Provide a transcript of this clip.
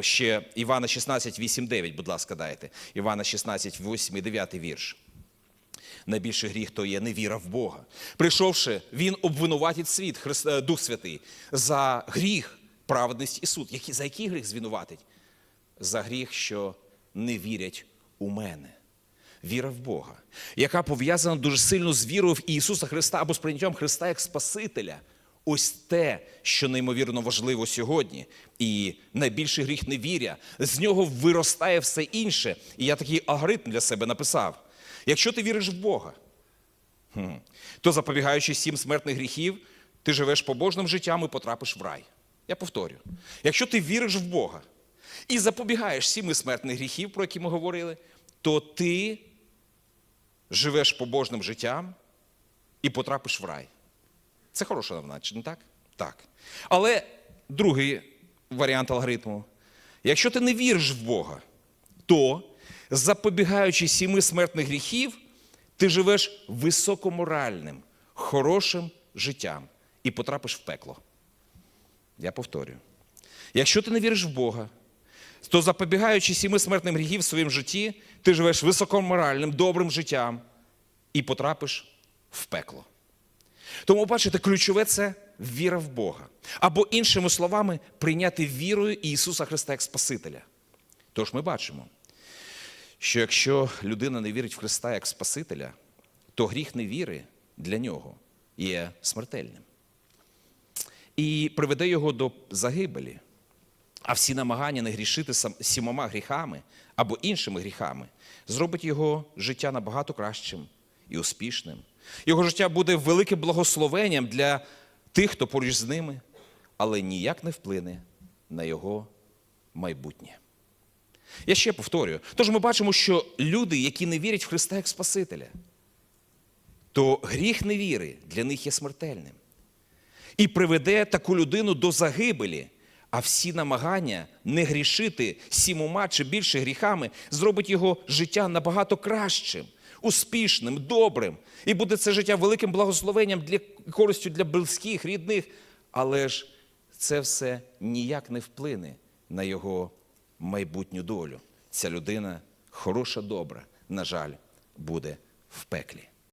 Ще Івана 16, 8, 9, будь ласка, дайте. Івана 16, 8 і 9 вірш. Найбільший гріх то є невіра в Бога. Прийшовши, він обвинуватить світ, Христ, е, Дух Святий, за гріх, праведність і суд. За який гріх звинуватить? За гріх, що не вірять у мене. Віра в Бога, яка пов'язана дуже сильно з вірою в Ісуса Христа або з прийняттям Христа як Спасителя. Ось те, що неймовірно важливо сьогодні. І найбільший гріх невіря. З нього виростає все інше. І я такий алгоритм для себе написав. Якщо ти віриш в Бога, то запобігаючи сім смертних гріхів, ти живеш побожним життям і потрапиш в рай. Я повторю: якщо ти віриш в Бога і запобігаєш сіми смертних гріхів, про які ми говорили, то ти живеш побожним життям і потрапиш в рай. Це хороша новина, чи не так? Так. Але другий варіант алгоритму. Якщо ти не віриш в Бога, то, запобігаючи сіми смертних гріхів, ти живеш високоморальним, хорошим життям і потрапиш в пекло. Я повторюю. Якщо ти не віриш в Бога, то запобігаючи сіми смертним гріхів в своєму житті, ти живеш високоморальним, добрим життям і потрапиш в пекло. Тому, бачите, ключове це віра в Бога. Або, іншими словами, прийняти вірою Ісуса Христа як Спасителя. Тож ми бачимо, що якщо людина не вірить в Христа як Спасителя, то гріх невіри для нього є смертельним. І приведе його до загибелі. А всі намагання не грішити сімома гріхами або іншими гріхами зробить його життя набагато кращим і успішним. Його життя буде великим благословенням для тих, хто поруч з ними, але ніяк не вплине на його майбутнє. Я ще повторюю. Тож ми бачимо, що люди, які не вірять в Христа як Спасителя, то гріх невіри для них є смертельним і приведе таку людину до загибелі. А всі намагання не грішити сімома чи більше гріхами зробить його життя набагато кращим, успішним, добрим. І буде це життя великим благословенням для користю для близьких, рідних. Але ж це все ніяк не вплине на його майбутню долю. Ця людина хороша, добра, на жаль, буде в пеклі.